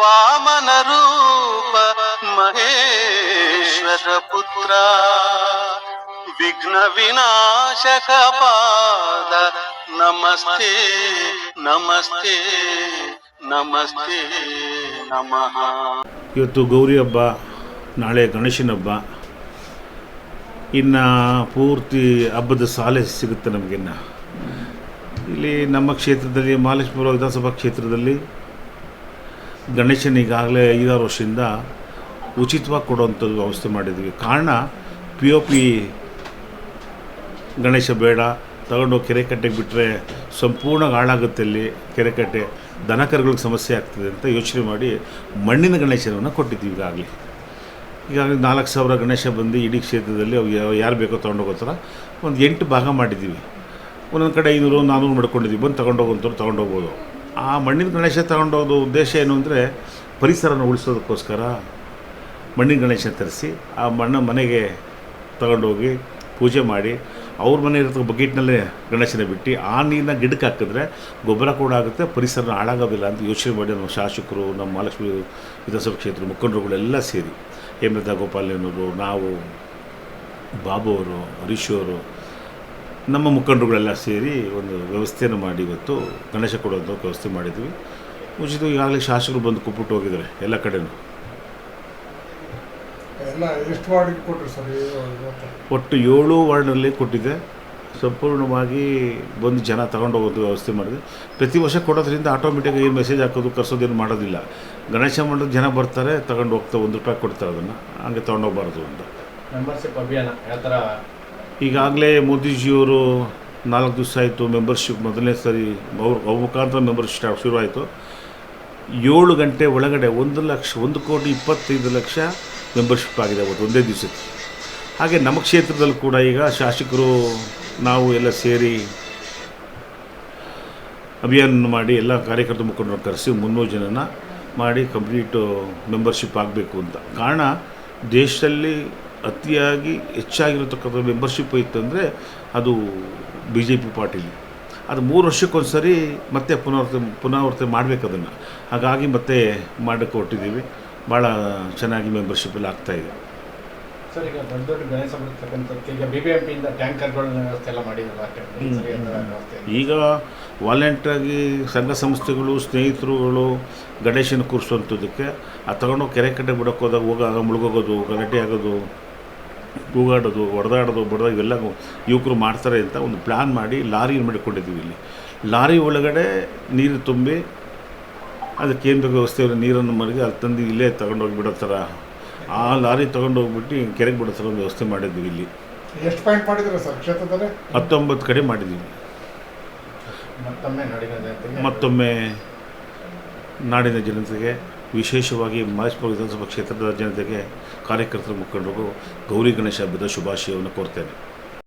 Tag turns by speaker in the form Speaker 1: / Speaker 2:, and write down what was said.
Speaker 1: ವಾಮನ ರೂಪ ಮಹೇಶ್ವರ ಪುತ್ರ. ವಿಘ್ನ ವಿನಾಶಕ ಪಾದ ನಮಸ್ತೆ ನಮಸ್ತೆ ನಮಸ್ತೆ ನಮಃ.
Speaker 2: ಇವತ್ತು ಗೌರಿ ಹಬ್ಬ. ನಾಳೆ ಗಣೇಶನ ಹಬ್ಬ. ಇನ್ನು ಪೂರ್ತಿ ಹಬ್ಬದ ಸಾಲೆ ಸಿಗುತ್ತೆ ನಮಗಿನ್ನು ಇಲ್ಲಿ ನಮ್ಮ ಕ್ಷೇತ್ರದಲ್ಲಿ ಮಹಾಲಕ್ಷ್ಮೀಪುರ ವಿಧಾನಸಭಾ ಕ್ಷೇತ್ರದಲ್ಲಿ ಗಣೇಶನ ಈಗಾಗಲೇ ಐದಾರು ವರ್ಷದಿಂದ ಉಚಿತವಾಗಿ ಕೊಡುವಂಥದ್ದು ವ್ಯವಸ್ಥೆ ಮಾಡಿದ್ವಿ. ಕಾರಣ ಪಿ ಒ ಪಿ ಗಣೇಶ ಬೇಡ. ತಗೊಂಡೋಗಿ ಕೆರೆ ಕಟ್ಟೆಗೆ ಬಿಟ್ಟರೆ ಸಂಪೂರ್ಣ ಹಾಳಾಗುತ್ತೆ ಅಲ್ಲಿ ಕೆರೆ ಕಟ್ಟೆ. ದನಕರುಗಳಿಗೆ ಸಮಸ್ಯೆ ಆಗ್ತದೆ ಅಂತ ಯೋಚನೆ ಮಾಡಿ ಮಣ್ಣಿನ ಗಣೇಶನವನ್ನು ಕೊಟ್ಟಿದ್ದೀವಿ ಈಗಾಗಲೇ. ಈಗಾಗಲೇ ನಾಲ್ಕು ಸಾವಿರ ಗಣೇಶ ಬಂದು ಇಡೀ ಕ್ಷೇತ್ರದಲ್ಲಿ ಅವು ಯಾ- ಯಾರು ಬೇಕೋ ತೊಗೊಂಡೋಗೋಥರ ಒಂದು ಎಂಟು ಭಾಗ ಮಾಡಿದ್ದೀವಿ. ಒಂದೊಂದು ಕಡೆ ಐನೂರು ನಾನ್ನೂರು ಮಾಡ್ಕೊಂಡಿದ್ದೀವಿ. ಬಂದು ತೊಗೊಂಡೋಗೋಂಥವ್ರು ತೊಗೊಂಡೋಗ್ಬೋದು. ಆ ಮಣ್ಣಿನ ಗಣೇಶ ತೊಗೊಂಡೋಗೋದು ಉದ್ದೇಶ ಏನು ಅಂದರೆ ಪರಿಸರನ ಉಳಿಸೋದಕ್ಕೋಸ್ಕರ ಮಣ್ಣಿನ ಗಣೇಶ ತರಿಸಿ ಆ ಮಣ್ಣ ಮನೆಗೆ ತಗೊಂಡೋಗಿ ಪೂಜೆ ಮಾಡಿ ಅವ್ರ ಮನೆ ಇರೋ ಬಕೆಟ್ನಲ್ಲೇ ಗಣೇಶನ ಬಿಟ್ಟು ಆ ನೀರನ್ನ ಗಿಡಕ್ಕೆ ಹಾಕಿದ್ರೆ ಗೊಬ್ಬರ ಕೂಡ ಆಗುತ್ತೆ, ಪರಿಸರನ ಹಾಳಾಗೋದಿಲ್ಲ ಅಂತ ಯೋಚನೆ ಮಾಡಿ ನಮ್ಮ ಶಾಸಕರು, ನಮ್ಮ ಮಹಾಲಕ್ಷ್ಮಿ ವಿಧಾನಸಭಾ ಕ್ಷೇತ್ರ ಮುಖಂಡರುಗಳೆಲ್ಲ ಸೇರಿ. ಹೇಮಲತಾ ಗೋಪಾಲಯ್ಯನವರು ನಾವು ಬಾಬು ಅವರು ಹರೀಶ್ ಅವರು ನಮ್ಮ ಮುಖಂಡರುಗಳೆಲ್ಲ ಸೇರಿ ಒಂದು ವ್ಯವಸ್ಥೆಯನ್ನು ಮಾಡಿ ಇವತ್ತು ಗಣೇಶ ಕೊಡೋದು ವ್ಯವಸ್ಥೆ ಮಾಡಿದ್ವಿ. ಮುಂಚಿತ ಈಗಾಗಲೇ ಶಾಸಕರು ಬಂದು ಕುಪ್ಪಿಟ್ಟು ಹೋಗಿದ್ದಾರೆ ಎಲ್ಲ ಕಡೆನೂ.
Speaker 3: ಎಲ್ಲ ಎಷ್ಟು ಕೊಟ್ಟರು ಸರ್?
Speaker 2: ಒಟ್ಟು ಏಳು ವಾರ್ಡ್ನಲ್ಲಿ ಕೊಟ್ಟಿದೆ. ಸಂಪೂರ್ಣವಾಗಿ ಬಂದು ಜನ ತಗೊಂಡು ಹೋಗೋದು ವ್ಯವಸ್ಥೆ ಮಾಡಿದೆ. ಪ್ರತಿ ವರ್ಷ ಕೊಡೋದ್ರಿಂದ ಆಟೋಮೆಟಿಕ್ ಏನು ಮೆಸೇಜ್ ಹಾಕೋದು ಕರ್ಸೋದೇನು ಮಾಡೋದಿಲ್ಲ. ಗಣೇಶ ಮಾಡೋದು ಜನ ಬರ್ತಾರೆ ತಗೊಂಡು ಹೋಗ್ತಾ ಒಂದು ರೂಪಾಯಿ ಕೊಡ್ತಾರೆ ಅದನ್ನು. ಹಂಗೆ ತೊಗೊಂಡೋಗ್ಬಾರ್ದು ಅಂತ
Speaker 4: ಮೆಂಬರ್ಶಿಪ್ ಅಭಿಯಾನ ಯಾವ ಥರ
Speaker 2: ಈಗಾಗಲೇ ಮೋದಿಜಿಯವರು ನಾಲ್ಕು ದಿವಸ ಆಯಿತು ಮೆಂಬರ್ಶಿಪ್ ಮೊದಲನೇ ಸರಿ ಅವ್ರ ಅವ್ರ ಮುಖಾಂತರ ಮೆಂಬರ್ಶಿಪ್ ಸ್ಟಾರ್ಟ್ ಶುರುವಾಯಿತು. ಏಳು ಗಂಟೆ ಒಳಗಡೆ ಒಂದು ಲಕ್ಷ ಒಂದು ಕೋಟಿ ಇಪ್ಪತ್ತೈದು ಲಕ್ಷ ಮೆಂಬರ್ಶಿಪ್ ಆಗಿದೆ ಅವತ್ತು ಒಂದೇ ದಿವಸಕ್ಕೆ. ಹಾಗೆ ನಮ್ಮ ಕ್ಷೇತ್ರದಲ್ಲಿ ಕೂಡ ಈಗ ಶಾಸಕರು ನಾವು ಎಲ್ಲ ಸೇರಿ ಅಭಿಯಾನ ಮಾಡಿ ಎಲ್ಲ ಕಾರ್ಯಕರ್ತ ಮುಖಂಡರು ಕರೆಸಿ ಮುನ್ನೂರು ಜನನ ಮಾಡಿ ಕಂಪ್ಲೀಟು ಮೆಂಬರ್ಶಿಪ್ ಆಗಬೇಕು ಅಂತ. ಕಾರಣ ದೇಶದಲ್ಲಿ ಅತಿಯಾಗಿ ಹೆಚ್ಚಾಗಿರತಕ್ಕಂಥ ಮೆಂಬರ್ಶಿಪ್ ಇತ್ತಂದರೆ ಅದು ಬಿ ಜೆ ಪಿ ಪಾರ್ಟಿಲಿ. ಅದು ಮೂರು ವರ್ಷಕ್ಕೊಂದು ಸರಿ ಮತ್ತೆ ಪುನರಾವರ್ತಿ ಪುನರಾವರ್ತನೆ ಮಾಡಬೇಕು ಅದನ್ನು. ಹಾಗಾಗಿ ಮತ್ತೆ ಮಾಡೋಕ್ಕೆ ಹೊಟ್ಟಿದ್ದೀವಿ ಭಾಳ ಚೆನ್ನಾಗಿ ಮೆಂಬರ್ಶಿಪ್ ಎಲ್ಲ ಆಗ್ತಾಯಿದೆ
Speaker 4: ಸರ್ ಈಗ ದೊಡ್ಡ ದೊಡ್ಡ ಗಣೇಶ ಬರ್ತಕ್ಕಂಥದ್ದು ಈಗ ಬಿ ಬಿ ಎಂ ಪಿಯಿಂದ ಟ್ಯಾಂಕರ್ಗಳನ್ನ ವ್ಯವಸ್ಥೆ ಎಲ್ಲ ಮಾಡಿದ್ರು ಈ ಸರಿ ಆ ಥರ ವ್ಯವಸ್ಥೆ ಇಲ್ಲ.
Speaker 2: ಈಗ ವಾಲಂಟ್ರಾಗಿ ಸಂಘ ಸಂಸ್ಥೆಗಳು ಸ್ನೇಹಿತರುಗಳು ಗಣೇಶನ ಕೂರಿಸುವಂಥದ್ದಕ್ಕೆ ಆ ತಗೊಂಡು ಕೆರೆ ಕಡೆ ಬಿಡೋಕೆ ಹೋದಾಗ ಹೋಗಾಗ ಮುಳುಗೋಗೋದು ಗಲಾಟೆ ಆಗೋದು ಕೂಗಾಡೋದು ಹೊಡೆದಾಡೋದು ಬಡ್ದಾಗ ಇವೆಲ್ಲ ಯುವಕರು ಮಾಡ್ತಾರೆ ಅಂತ ಒಂದು ಪ್ಲ್ಯಾನ್ ಮಾಡಿ ಲಾರಿ ಮಾಡಿಕೊಂಡಿದ್ದೀವಿ ಇಲ್ಲಿ. ಲಾರಿ ಒಳಗಡೆ ನೀರು ತುಂಬಿ ಅದಕ್ಕೆ ಏನು ಬೇಕು ವ್ಯವಸ್ಥೆ ನೀರನ್ನು ಮರಗಿ ಅಲ್ಲಿ ತಂದು ಇಲ್ಲೇ ತಗೊಂಡೋಗಿ ಬಿಡೋ ಥರ ಆ ಲಾರಿ ತೊಗೊಂಡೋಗ್ಬಿಟ್ಟು ಕೆರೆಗೆ ಬಿಡಿಸೋ ಒಂದು ವ್ಯವಸ್ಥೆ ಮಾಡಿದ್ವಿ ಇಲ್ಲಿ.
Speaker 3: ಎಷ್ಟು ಪಾಯಿಂಟ್ ಮಾಡಿದ್ರೆ ಸರ್ ಕ್ಷೇತ್ರದಲ್ಲಿ?
Speaker 2: ಹತ್ತೊಂಬತ್ತು ಕಡೆ ಮಾಡಿದ್ದೀವಿ
Speaker 4: ಮತ್ತೊಮ್ಮೆ ನಾಡಿನ ಜನತೆಗೆ?
Speaker 2: ಮತ್ತೊಮ್ಮೆ ನಾಡಿನ ಜನತೆಗೆ ವಿಶೇಷವಾಗಿ ಮಹೇಶ್ವರ ವಿಧಾನಸಭಾ ಕ್ಷೇತ್ರದ ಜನತೆಗೆ ಕಾರ್ಯಕರ್ತರ ಮುಖಂಡರಿಗೂ ಗೌರಿ ಗಣೇಶ ಹಬ್ಬದ ಶುಭಾಶಯವನ್ನು ಕೋರ್ತೇನೆ.